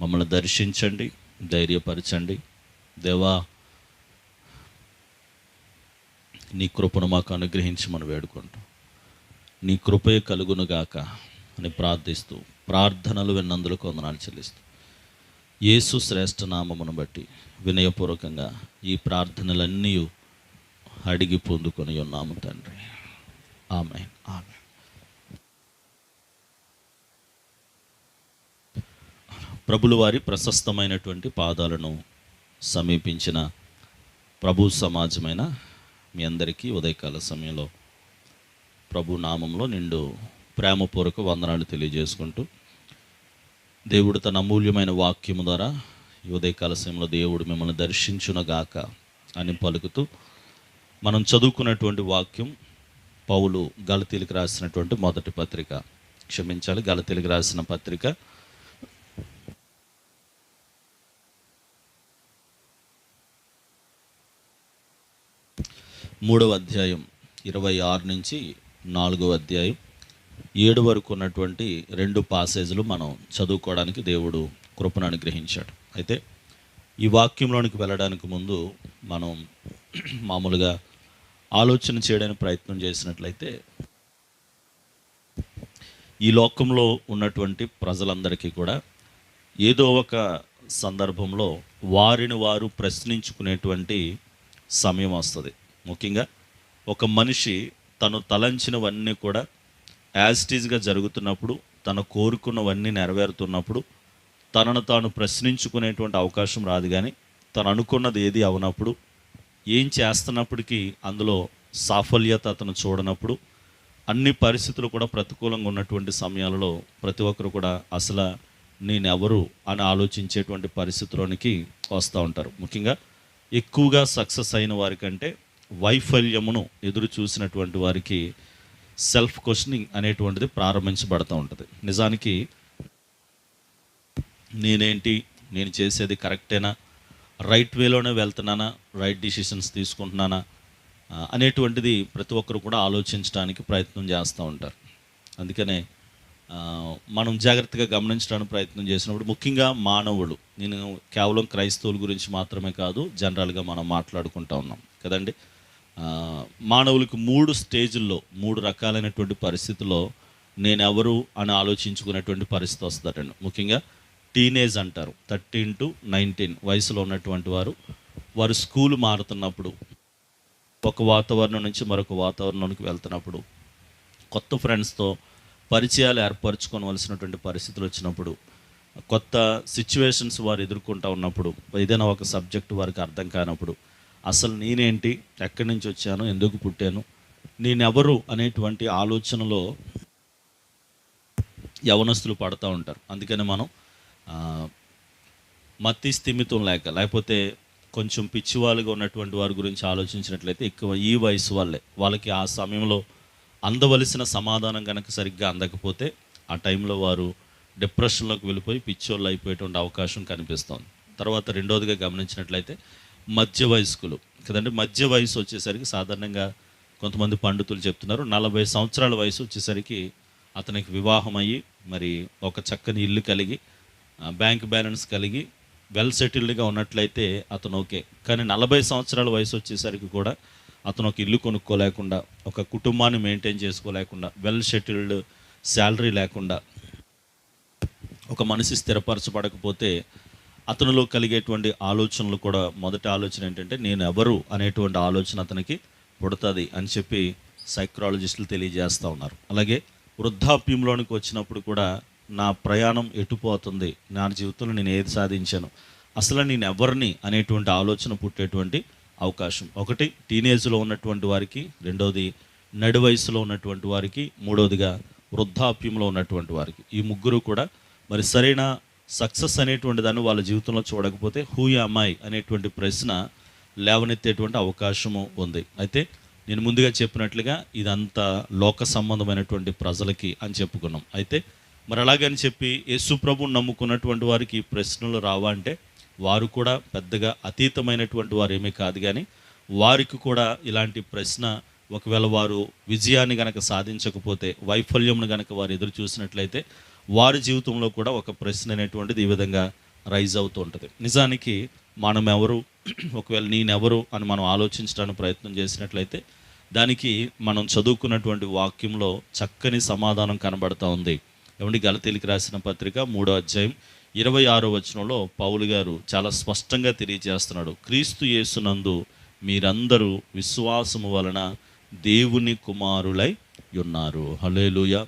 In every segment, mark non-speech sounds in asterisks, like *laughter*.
మమ్మల్ని దర్శించండి ధైర్యపరచండి. దేవా నీ కృపను మాకు అనుగ్రహించి మనం వేడుకుంటాం. నీ కృపే కలుగునుగాక అని ప్రార్థిస్తూ ప్రార్థనలు విన్నందులకు వందనాలు చెల్లిస్తూ యేసు శ్రేష్ఠ నామమును బట్టి వినయపూర్వకంగా ఈ ప్రార్థనలన్నీ అడిగి పొందుకొని ఉన్నాము తండ్రి. ఆమె ఆమె ప్రభుల వారి ప్రశస్తమైనటువంటి పాదాలను సమీపించిన ప్రభు సమాజమైన మీ అందరికీ ఉదయకాల సమయంలో ప్రభు నామంలో నిండు ప్రేమపూర్వక వందనాలు తెలియజేసుకుంటూ దేవుడు తన అమూల్యమైన వాక్యము ద్వారా ఈ ఉదయకాల సమయంలో దేవుడు మిమ్మల్ని దర్శించునగాక అని పలుకుతూ మనం చదువుకున్నటువంటి వాక్యం పౌలు గలతీలకు రాసినటువంటి మొదటి పత్రిక. క్షమించాలి గలతీలకు రాసిన పత్రిక మూడవ అధ్యాయం ఇరవై ఆరు నుంచి నాలుగవ అధ్యాయం. ఏడు వరకు ఉన్నటువంటి రెండు పాసేజ్లు మనం చదువుకోవడానికి దేవుడు కృపను అనుగ్రహించాడు. అయితే ఈ వాక్యంలోనికి వెళ్ళడానికి ముందు మనం మామూలుగా ఆలోచన చేయడానికి ప్రయత్నం చేసినట్లయితే ఈ లోకంలో ఉన్నటువంటి ప్రజలందరికీ కూడా ఏదో ఒక సందర్భంలో వారిని వారు ప్రశ్నించుకునేటువంటి సమయం వస్తుంది. ముఖ్యంగా ఒక మనిషి తను తలంచినవన్నీ కూడా యాజిటీజ్గా జరుగుతున్నప్పుడు తను కోరుకున్నవన్నీ నెరవేరుతున్నప్పుడు తనను తాను ప్రశ్నించుకునేటువంటి అవకాశం రాదు కానీ తను అనుకున్నది ఏది అవనప్పుడు ఏం చేస్తున్నప్పటికీ అందులో సాఫల్యత అతను చూడనప్పుడు అన్ని పరిస్థితులు కూడా ప్రతికూలంగా ఉన్నటువంటి సమయాలలో ప్రతి ఒక్కరు కూడా అసలు నేనెవరు అని ఆలోచించేటువంటి పరిస్థితిలోనికి వస్తూ ఉంటారు. ముఖ్యంగా ఎక్కువగా సక్సెస్ అయిన వారికంటే వైఫల్యమును ఎదురు చూసినటువంటి వారికి సెల్ఫ్ క్వశ్చనింగ్ అనేటువంటిది ప్రారంభించబడుతూ ఉంటుంది. నిజానికి నేనేంటి? నేను చేసేది కరెక్టేనా? రైట్ వేలోనే వెళ్తున్నానా? రైట్ డిసిషన్స్ తీసుకుంటున్నానా? అనేటువంటిది ప్రతి ఒక్కరు కూడా ఆలోచించడానికి ప్రయత్నం చేస్తూ ఉంటారు. అందుకనే మనం జాగ్రత్తగా గమనించడానికి ప్రయత్నం చేసినప్పుడు ముఖ్యంగా మానవుడు నేను కేవలం క్రైస్తవుల గురించి మాత్రమే కాదు జనరల్గా మనం మాట్లాడుకుంటా ఉన్నాం. కదండి? మానవులకు మూడు స్టేజ్ల్లో మూడు రకాలైనటువంటి పరిస్థితుల్లో నేను ఎవరు అని ఆలోచించుకునేటువంటి పరిస్థితి వస్తుందటండి ముఖ్యంగా టీనేజ్ అంటారు. థర్టీన్ టు నైన్టీన్ వయసులో ఉన్నటువంటి వారు వారు స్కూల్ మారుతున్నప్పుడు ఒక వాతావరణం నుంచి మరొక వాతావరణానికి వెళ్తున్నప్పుడు కొత్త ఫ్రెండ్స్తో పరిచయాలు ఏర్పరచుకోవలసినటువంటి పరిస్థితులు వచ్చినప్పుడు కొత్త సిచ్యువేషన్స్ వారు ఎదుర్కొంటూ ఉన్నప్పుడు ఏదైనా ఒక సబ్జెక్ట్ వారికి అర్థం కానప్పుడు అసలు నేనేంటి? ఎక్కడి నుంచి వచ్చాను? ఎందుకు పుట్టాను? నేనెవరు? అనేటువంటి ఆలోచనలో యవనస్తులు పడుతూ ఉంటారు. అందుకని మనం మత్తి స్థిమితం లేక లేకపోతే కొంచెం పిచ్చివాళ్ళుగా ఉన్నటువంటి వారి గురించి ఆలోచించినట్లయితే ఎక్కువ ఈ వయసు వాళ్ళే. వాళ్ళకి ఆ సమయంలో అందవలసిన సమాధానం కనుక సరిగ్గా అందకపోతే ఆ టైంలో వారు డిప్రెషన్లోకి వెళ్ళిపోయి పిచ్చోళ్ళు అయిపోయేటువంటి అవకాశం కనిపిస్తోంది. తర్వాత రెండోదిగా గమనించినట్లయితే మధ్య వయస్కులు కదండి? మధ్య వయసు వచ్చేసరికి సాధారణంగా కొంతమంది పండితులు చెప్తున్నారు. నలభై సంవత్సరాల వయసు వచ్చేసరికి అతనికి వివాహం అయ్యి మరి ఒక చక్కని ఇల్లు కలిగి బ్యాంక్ బ్యాలెన్స్ కలిగి వెల్ సెటిల్డ్గా ఉన్నట్లయితే అతను ఓకే. కానీ నలభై సంవత్సరాల వయసు వచ్చేసరికి కూడా అతను ఒక ఇల్లు కొనుక్కోలేకుండా ఒక కుటుంబాన్ని మెయింటైన్ చేసుకోలేకుండా వెల్ సెటిల్డ్ శాలరీ లేకుండా ఒక మనిషి స్థిరపరచబడకపోతే అతనిలో కలిగేటువంటి ఆలోచనలు కూడా మొదటి ఆలోచన ఏంటంటే నేను ఎవరు అనేటువంటి ఆలోచన అతనికి పుడుతుంది అని చెప్పి సైక్రాలజిస్టులు తెలియజేస్తూ ఉన్నారు. అలాగే వృద్ధాప్యంలోనికి వచ్చినప్పుడు కూడా నా ప్రయాణం ఎటుపోతుంది నా జీవితంలో నేను ఏది సాధించాను అసలు నేను ఎవరిని అనేటువంటి ఆలోచన పుట్టేటువంటి అవకాశం. ఒకటి టీనేజ్లో ఉన్నటువంటి వారికి రెండోది నడి వయసులో ఉన్నటువంటి వారికి మూడవదిగా వృద్ధాప్యంలో ఉన్నటువంటి వారికి. ఈ ముగ్గురు కూడా మరి సరైన సక్సెస్ అనేటువంటి దాన్ని వాళ్ళ జీవితంలో చూడకపోతే హూ అమ్మాయి అనేటువంటి ప్రశ్న లేవనెత్తేటువంటి అవకాశము ఉంది. అయితే నేను ముందుగా చెప్పినట్లుగా ఇదంతా లోక సంబంధమైనటువంటి ప్రజలకి అని చెప్పుకున్నాం. అయితే మరి అలాగని చెప్పి యేసు ప్రభు నమ్ముకున్నటువంటి వారికి ఈ ప్రశ్నలు రావా అంటే వారు కూడా పెద్దగా అతీతమైనటువంటి వారు ఏమీ కాదు కానీ వారికి కూడా ఇలాంటి ప్రశ్న ఒకవేళ వారు విజయాన్ని గనక సాధించకపోతే వైఫల్యంను గనక వారు ఎదురు చూసినట్లయితే వారి జీవితంలో కూడా ఒక ప్రశ్న అనేటువంటిది ఈ విధంగా రైజ్ అవుతూ ఉంటుంది. నిజానికి మనం ఎవరు ఒకవేళ నేనెవరు అని మనం ఆలోచించడానికి ప్రయత్నం చేసినట్లయితే దానికి మనం చదువుకున్నటువంటి వాక్యంలో చక్కని సమాధానం కనబడతా ఉంది. ఏమండి? గలతీలికి రాసిన పత్రిక మూడో అధ్యాయం ఇరవై ఆరో వచనంలో పౌలు గారు చాలా స్పష్టంగా తెలియజేస్తున్నాడు. క్రీస్తు యేసునందు మీరందరూ విశ్వాసము వలన దేవుని కుమారులై ఉన్నారు. హలేలుయ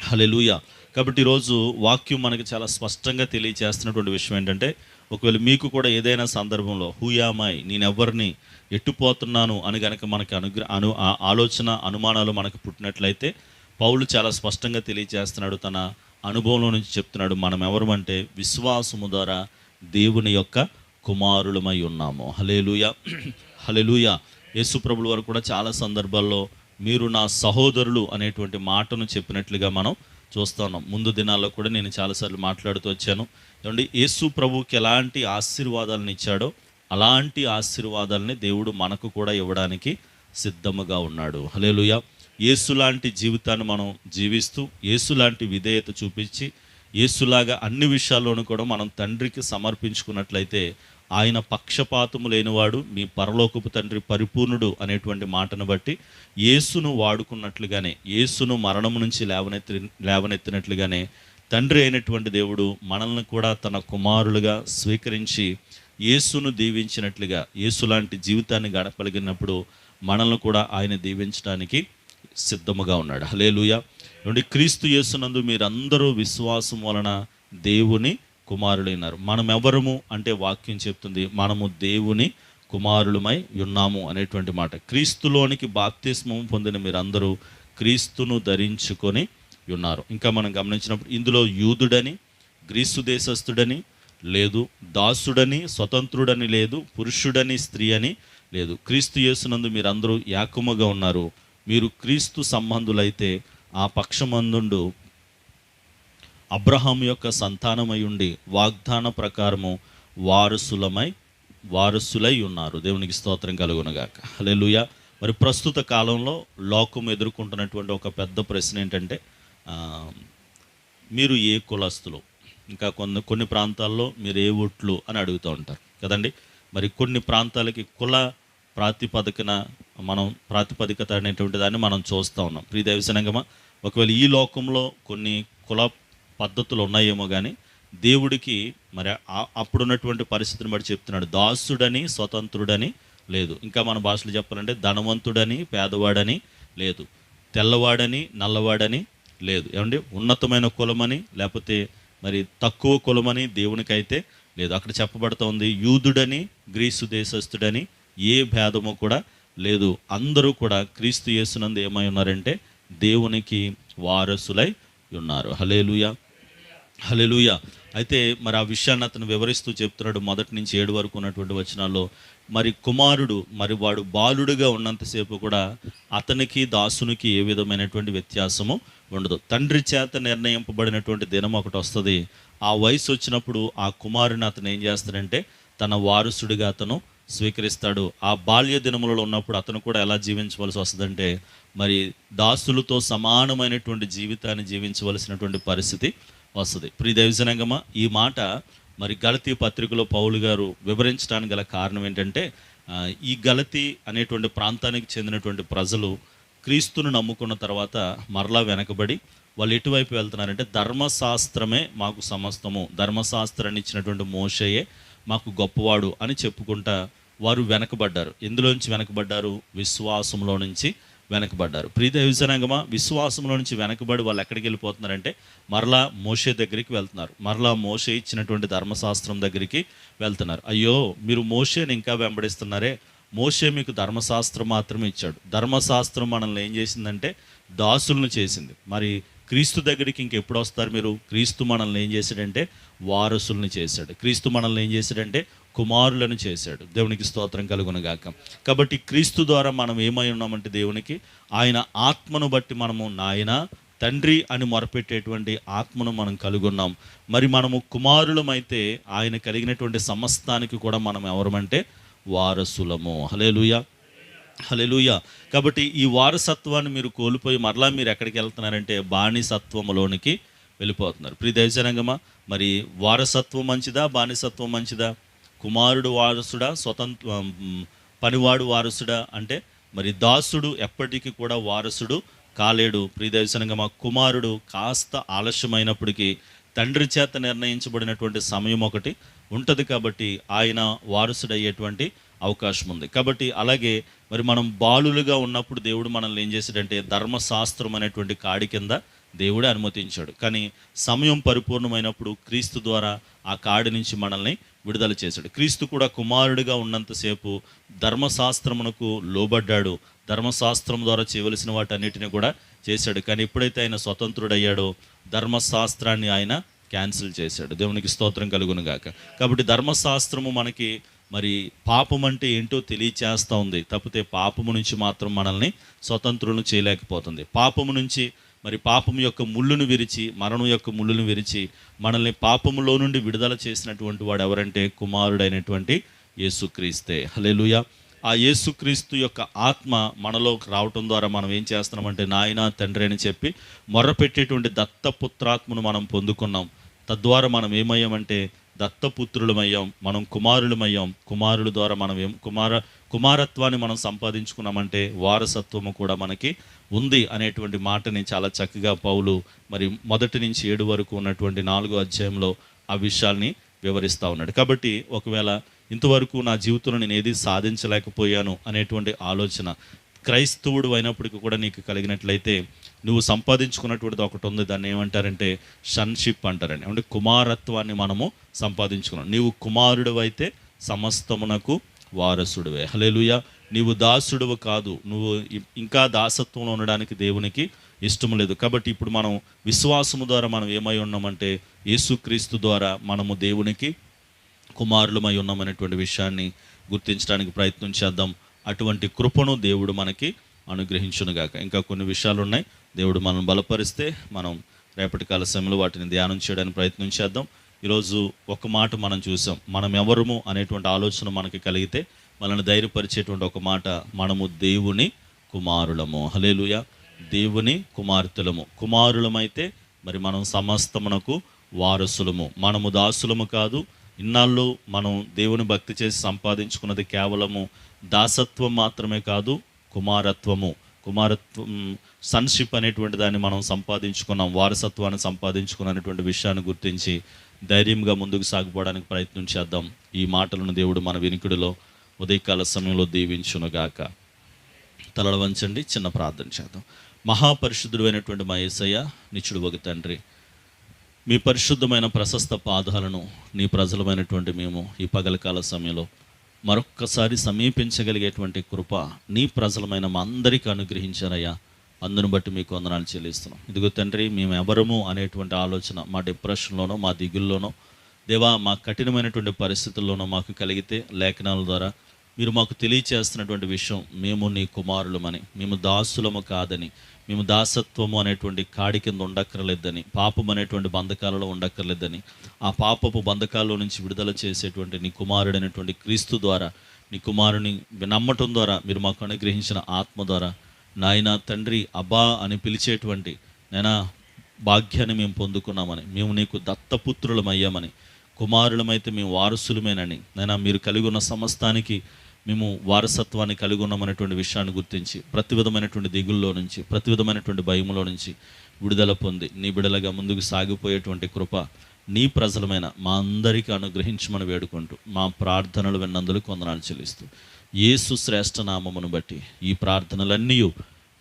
హలెలుయ కాబట్టి ఈరోజు వాక్యం మనకి చాలా స్పష్టంగా తెలియజేస్తున్నటువంటి విషయం ఏంటంటే ఒకవేళ మీకు కూడా ఏదైనా సందర్భంలో హూయామాయ్ నేనెవరిని? ఎట్టుపోతున్నాను అని గనక మనకి అనుగ్ర అను ఆ ఆలోచన అనుమానాలు మనకు పుట్టినట్లయితే పౌలు చాలా స్పష్టంగా తెలియజేస్తున్నాడు తన అనుభవంలో నుంచి చెప్తున్నాడు మనం ఎవరు అంటే విశ్వాసము ద్వారా దేవుని యొక్క కుమారులమై ఉన్నాము. హలేలుయ *clears throat* హలేలుయ యేసుప్రభుల వారు కూడా చాలా సందర్భాల్లో మీరు నా సహోదరులు అనేటువంటి మాటను చెప్పినట్లుగా మనం చూస్తా ఉన్నాం ముందు దినాల్లో కూడా నేను చాలాసార్లు మాట్లాడుతూ వచ్చాను. ఏమండి యేసు ప్రభుకి ఎలాంటి ఆశీర్వాదాలను ఇచ్చాడో అలాంటి ఆశీర్వాదాలని దేవుడు మనకు కూడా ఇవ్వడానికి సిద్ధముగా ఉన్నాడు. హలేలుయ ఏసులాంటి లాంటి జీవితాన్ని మనం జీవిస్తూ ఏసులాంటి లాంటి విధేయత చూపించి ఏసులాగా అన్ని విషయాల్లోనూ కూడా మనం తండ్రికి సమర్పించుకున్నట్లయితే ఆయన పక్షపాతము లేనివాడు మీ పరలోకపు తండ్రి పరిపూర్ణుడు అనేటువంటి మాటను బట్టి యేసును వాడుకున్నట్లుగానే యేసును మరణం నుంచి లేవనెత్తి లేవనెత్తినట్లుగానే తండ్రి అయినటువంటి దేవుడు మనల్ని కూడా తన కుమారులుగా స్వీకరించి యేసును దీవించినట్లుగా యేసు లాంటి జీవితాన్ని గడపలిగినప్పుడు మనల్ని కూడా ఆయన దీవించడానికి సిద్ధముగా ఉన్నాడు. హలేలుయ నుండి క్రీస్తు యేసునందు మీరందరూ విశ్వాసం వలన దేవుని కుమారుడైనారు మనం ఎవరము అంటే వాక్యం చెప్తుంది మనము దేవుని కుమారులమై ఉన్నాము అనేటువంటి మాట. క్రీస్తులోనికి బాప్తిస్మం పొందిన మీరందరూ క్రీస్తును ధరించుకొని ఉన్నారు. ఇంకా మనం గమనించినప్పుడు ఇందులో యూదుడని గ్రీసు దేశస్థుడని లేదు దాసుడని స్వతంత్రుడని లేదు పురుషుడని స్త్రీ అని లేదు. క్రీస్తు యేసునందు మీరందరూ యాకుమగా ఉన్నారు. మీరు క్రీస్తు సంబంధులైతే ఆ పక్షమందుండు అబ్రహాం యొక్క సంతానమై ఉండి వాగ్దాన ప్రకారము వారసులమై వారసులై ఉన్నారు. దేవునికి స్తోత్రం కలుగునగాక. అలెలుయ మరి ప్రస్తుత కాలంలో లోకం ఎదుర్కొంటున్నటువంటి ఒక పెద్ద ప్రశ్న ఏంటంటే మీరు ఏ కులస్తులు? ఇంకా కొన్ని కొన్ని ప్రాంతాల్లో మీరు ఏ ఒట్లు అని అడుగుతూ ఉంటారు. కదండి? మరి కొన్ని ప్రాంతాలకి కుల ప్రాతిపదికన మనం ప్రాతిపదికత అనేటువంటి దాన్ని మనం చూస్తూ ఉన్నాం. ప్రియదేవ సంగమ ఒకవేళ ఈ లోకంలో కొన్ని కుల పద్ధతులు ఉన్నాయేమో కానీ దేవుడికి మరి అప్పుడున్నటువంటి పరిస్థితిని బట్టి చెప్తున్నాడు. దాసుడని స్వతంత్రుడని లేదు. ఇంకా మన భాషలో చెప్పాలంటే ధనవంతుడని పేదవాడని లేదు. తెల్లవాడని నల్లవాడని లేదు. ఏమండి? ఉన్నతమైన కులమని లేకపోతే మరి తక్కువ కులమని దేవునికైతే లేదు. అక్కడ చెప్పబడుతోంది యూదుడని గ్రీసు దేశస్థుడని ఏ భేదము కూడా లేదు. అందరూ కూడా క్రీస్తు యేసునందు ఏమై ఉన్నారంటే దేవునికి వారసులై ఉన్నారు. హలేలుయా హలెలుయ అయితే మరి ఆ విషయాన్ని అతను వివరిస్తూ చెప్తున్నాడు మొదటి నుంచి ఏడు వరకు ఉన్నటువంటి వచనాల్లో. మరి కుమారుడు మరి వాడు బాలుడుగా ఉన్నంతసేపు కూడా అతనికి దాసునికి ఏ విధమైనటువంటి వ్యత్యాసము ఉండదు. తండ్రి చేత నిర్ణయింపబడినటువంటి దినం ఒకటి వస్తుంది. ఆ వయసు వచ్చినప్పుడు ఆ కుమారుని అతను ఏం చేస్తాడంటే తన వారసుడిగా అతను స్వీకరిస్తాడు. ఆ బాల్య దినములలో ఉన్నప్పుడు అతను కూడా ఎలా జీవించవలసి వస్తుందంటే మరి దాసులతో సమానమైనటువంటి జీవితాన్ని జీవించవలసినటువంటి పరిస్థితి వస్తుంది. ప్రియ దైవజనంగమ? ఈ మాట మరి గలతీ పత్రికలో పౌలు గారు వివరించడానికి గల కారణం ఏంటంటే ఈ గలతీ అనేటువంటి ప్రాంతానికి చెందినటువంటి ప్రజలు క్రీస్తును నమ్ముకున్న తర్వాత మరలా వెనకబడి వాళ్ళు ఎటువైపు వెళ్తున్నారంటే ధర్మశాస్త్రమే మాకు సమస్తము. ధర్మశాస్త్రాన్ని ఇచ్చినటువంటి మోషయే మాకు గొప్పవాడు అని చెప్పుకుంటా వారు వెనకబడ్డారు. ఎందులోంచి వెనకబడ్డారు? విశ్వాసంలో నుంచి. వెనకబడ్డారు. ప్రీత విజనాంగమా విశ్వాసంలో నుంచి వెనకబడి వాళ్ళు ఎక్కడికి వెళ్ళిపోతున్నారంటే మరలా మోషే దగ్గరికి వెళ్తున్నారు. మరలా మోషే ఇచ్చినటువంటి ధర్మశాస్త్రం దగ్గరికి వెళ్తున్నారు. అయ్యో మీరు మోషేని ఇంకా వెంబడిస్తున్నారే? మోషే మీకు ధర్మశాస్త్రం మాత్రమే ఇచ్చాడు. ధర్మశాస్త్రం మనల్ని ఏం చేసిందంటే దాసులను చేసింది. మరి క్రీస్తు దగ్గరికి ఇంకెప్పుడు వస్తారు మీరు? క్రీస్తు మనల్ని ఏం చేశాడంటే వారసుల్ని చేశాడు. క్రీస్తు మనల్ని ఏం చేశాడంటే కుమారులను చేశాడు. దేవునికి స్తోత్రం కలుగునగాక. కాబట్టి క్రీస్తు ద్వారా మనం ఏమై ఉన్నామంటే దేవునికి ఆయన ఆత్మను బట్టి మనము నాయన తండ్రి అని మొరపెట్టేటువంటి ఆత్మను మనం కలుగున్నాం. మరి మనము కుమారులమైతే ఆయన కలిగినటువంటి సమస్తానికి కూడా మనం ఎవరమంటే వారసులము. హలేలుయ హలేలుయ కాబట్టి ఈ వారసత్వాన్ని మీరు కోల్పోయి మరలా మీరు ఎక్కడికి వెళ్తున్నారంటే బానిసత్వములోనికి వెళ్ళిపోతున్నారు. ప్రియ మరి వారసత్వం మంచిదా బానిసత్వం మంచిదా? కుమారుడు వారసుడా స్వతంత్ర పనివాడు వారసుడా అంటే మరి దాసుడు ఎప్పటికీ కూడా వారసుడు కాలేడు. ప్రియదర్శనంగా మా కుమారుడు కాస్త ఆలస్యమైనప్పటికీ తండ్రి చేత నిర్ణయించబడినటువంటి సమయం ఒకటి ఉంటుంది కాబట్టి ఆయన వారసుడయ్యేటువంటి అవకాశం ఉంది. కాబట్టి అలాగే మరి మనం బాలులుగా ఉన్నప్పుడు దేవుడు మనల్ని ఏం చేశాడంటే ధర్మశాస్త్రం అనేటువంటి కాడి కింద దేవుడే అనుమతించాడు. కానీ సమయం పరిపూర్ణమైనప్పుడు క్రీస్తు ద్వారా ఆ కాడి నుంచి మనల్ని విడుదల చేశాడు. క్రీస్తు కూడా కుమారుడిగా ఉన్నంతసేపు ధర్మశాస్త్రమునకు లోబడ్డాడు. ధర్మశాస్త్రం ద్వారా చేయవలసిన వాటన్నిటిని కూడా చేశాడు. కానీ ఎప్పుడైతే ఆయన స్వతంత్రుడయ్యాడో ధర్మశాస్త్రాన్ని ఆయన క్యాన్సిల్ చేశాడు. దేవునికి స్తోత్రం కలుగును గాక కాబట్టి ధర్మశాస్త్రము మనకి మరి పాపం అంటే ఏంటో తెలియచేస్తూ ఉంది. తప్పితే పాపము నుంచి మాత్రం మనల్ని స్వతంత్రులను చేయలేకపోతుంది. పాపము నుంచి మరి పాపం యొక్క ముళ్ళును విరిచి మరణం యొక్క ముళ్ళును విరిచి మనల్ని పాపములో నుండి విడుదల చేసినటువంటి వాడు ఎవరంటే కుమారుడైనటువంటి యేసుక్రీస్తే. హలేలుయ ఆ యేసుక్రీస్తు యొక్క ఆత్మ మనలోకి రావటం ద్వారా మనం ఏం చేస్తున్నామంటే నాయన తండ్రి అని చెప్పి మొర్రపెట్టేటువంటి దత్తపుత్రాత్మను మనం పొందుకున్నాం. తద్వారా మనం ఏమయ్యామంటే దత్తపుత్రులమయ్యాం మనం కుమారులమయ్యాం. కుమారుల ద్వారా మనం ఏం కుమార కుమారత్వాన్ని మనం సంపాదించుకున్నామంటే వారసత్వము కూడా మనకి ఉంది అనేటువంటి మాటని చాలా చక్కగా పౌలు మరి మొదటి నుంచి ఏడు వరకు ఉన్నటువంటి నాలుగో అధ్యాయంలో ఆ విషయాల్ని వివరిస్తూ ఉన్నాడు. కాబట్టి ఒకవేళ ఇంతవరకు నా జీవితంలో నేను ఏది సాధించలేకపోయాను అనేటువంటి ఆలోచన క్రైస్తవుడు అయినప్పటికీ కూడా నీకు కలిగినట్లయితే నువ్వు సంపాదించుకున్నటువంటిది ఒకటి ఉంది. దాన్ని ఏమంటారంటే షన్షిప్ అంటారండి అంటే కుమారత్వాన్ని మనము సంపాదించుకున్నాం. నీవు కుమారుడు అయితే సమస్తమునకు వారసుడువే. హలేలుయ నీవు దాసుడువు కాదు. నువ్వు ఇంకా దాసత్వంలో ఉండడానికి దేవునికి ఇష్టం లేదు. కాబట్టి ఇప్పుడు మనం విశ్వాసము ద్వారా మనం ఏమై ఉన్నామంటే యేసుక్రీస్తు ద్వారా మనము దేవునికి కుమారులమై ఉన్నామనేటువంటి విషయాన్ని గుర్తించడానికి ప్రయత్నం చేద్దాం. అటువంటి కృపను దేవుడు మనకి అనుగ్రహించునుగాక. ఇంకా కొన్ని విషయాలు ఉన్నాయి దేవుడు మనం బలపరిస్తే మనం రేపటి కాల సమయంలో వాటిని ధ్యానం చేయడానికి ప్రయత్నం చేద్దాం. ఈరోజు ఒక మాట మనం చూసాం. మనం ఎవరము అనేటువంటి ఆలోచన మనకి కలిగితే మనల్ని ధైర్యపరిచేటువంటి ఒక మాట మనము దేవుని కుమారులము. హలేలుయ దేవుని కుమార్తెలము. కుమారులమైతే మరి మనం సమస్తమునకు వారసులము. మనము దాసులము కాదు. ఇన్నాళ్ళు మనం దేవుని భక్తి చేసి సంపాదించుకున్నది కేవలము దాసత్వం మాత్రమే కాదు కుమారత్వము. కుమారత్వం సన్షిప్ అనేటువంటి దాన్ని మనం సంపాదించుకున్నాం. వారసత్వాన్ని సంపాదించుకున్నటువంటి విషయాన్ని గుర్తించి ధైర్యంగా ముందుకు సాగిపోవడానికి ప్రయత్నం చేద్దాం. ఈ మాటలను దేవుడు మన వినికిడిలో ఉదయకాల సమయంలో దీవించునుగాక. తలల వంచండి చిన్న ప్రార్థన చేద్దాం. మహాపరిశుద్ధుడైనటువంటి మా ఏసయ్య నిచ్చుడు ఒక తండ్రి మీ పరిశుద్ధమైన ప్రశస్త పాదాలను నీ ప్రజలమైనటువంటి మేము ఈ పగలకాల సమయంలో మరొక్కసారి సమీపించగలిగేటువంటి కృప నీ ప్రజలమైన మా అందరికీ అనుగ్రహించారయ్యా. అందును బట్టి మీకు వందనాలు చెల్లిస్తున్నాం. ఇదిగో తండ్రి మేము ఎవరము అనేటువంటి ఆలోచన మా డిప్రెషన్లోనో మా దిగుల్లోనో దేవా మా కఠినమైనటువంటి పరిస్థితుల్లోనో మాకు కలిగితే లేఖనాల ద్వారా మీరు మాకు తెలియచేస్తున్నటువంటి విషయం మేము నీ కుమారులమని మేము దాసులము కాదని మేము దాసత్వము అనేటువంటి కాడి కింద ఉండక్కర్లేదని పాపం అనేటువంటి బంధకాలలో ఉండక్కర్లేదని ఆ పాపపు బంధకాల్లో నుంచి విడుదల చేసేటువంటి నీ కుమారుడైనటువంటి క్రీస్తు ద్వారా నీ కుమారుని నమ్మటం ద్వారా మీరు మాకు అనుగ్రహించిన ఆత్మ ద్వారా నాయన తండ్రి అబ్బా అని పిలిచేటువంటి నైనా భాగ్యాన్ని మేము పొందుకున్నామని మేము నీకు దత్తపుత్రులమయ్యామని కుమారులమైతే మేము వారసులమేనని నైనా మీరు కలిగి ఉన్న సమస్తానికి మేము వారసత్వాన్ని కలిగి ఉన్నామనేటువంటి విషయాన్ని గుర్తించి ప్రతి విధమైనటువంటి దిగుల్లో నుంచి ప్రతి విధమైనటువంటి భయములో నుంచి విడుదల పొంది నీ బిడలగా ముందుకు సాగిపోయేటువంటి కృప నీ ప్రజలమైన మా అందరికీ అనుగ్రహించమని వేడుకుంటూ మా ప్రార్థనలు విన్నందులు కొందనాలు చెల్లిస్తూ యేసు శ్రేష్ఠ నామమును బట్టి ఈ ప్రార్థనలన్నీ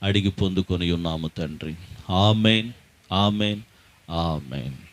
అడిగి పొందుకొని ఉన్నాము తండ్రి. Amen amen amen.